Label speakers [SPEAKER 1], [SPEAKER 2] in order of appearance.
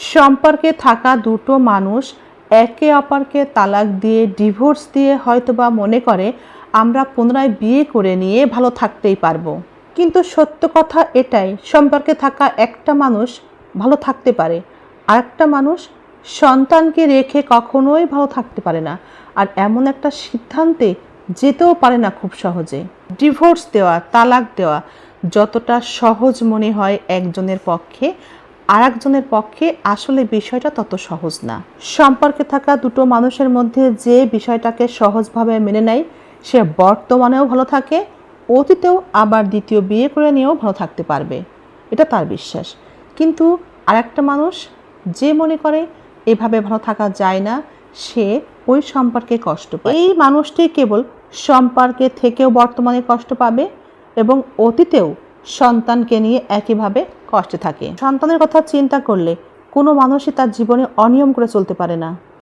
[SPEAKER 1] সম্পর্কে থাকা দুটো মানুষ একে অপরকে তালাক দিয়ে ডিভোর্স দিয়ে হয়তোবা মনে করে, আমরা পুনরায় বিয়ে করে নিয়ে ভালো থাকতেই পারব। কিন্তু সত্য কথা এটাই, সম্পর্কে থাকা একটা মানুষ ভালো থাকতে পারে, আরেকটা মানুষ সন্তানকে রেখে কখনোই ভালো থাকতে পারে না। আর এমন একটা সিদ্ধান্তে যেতেও পারে না খুব সহজে। ডিভোর্স দেওয়া, তালাক দেওয়া, যতটা সহজ মনে হয় একজনের পক্ষে আর একজনের পক্ষে আসলে বিষয়টা তত সহজ না। সম্পর্কে থাকা দুটো মানুষের মধ্যে যে বিষয়টাকে সহজভাবে মেনে নেয়, সে বর্তমানেও ভালো থাকে, অতীতেও আবার দ্বিতীয় বিয়ে করে নিয়েও ভালো থাকতে পারবে। এটা তার বিশ্বাস। কিন্তু আরেকটা মানুষ যে মনে করে এভাবে ভালো থাকা যায় না, সে ওই সম্পর্কে কষ্ট পায়। এই মানুষটি কেবল সম্পর্কে থেকেও বর্তমানে কষ্ট পাবে এবং অতীতেও সন্তানকে নিয়ে একইভাবে কষ্টে থাকে। সন্তানের কথা চিন্তা করলে কোনো মানুষই তার জীবনে অনিয়ম করে চলতে পারে না।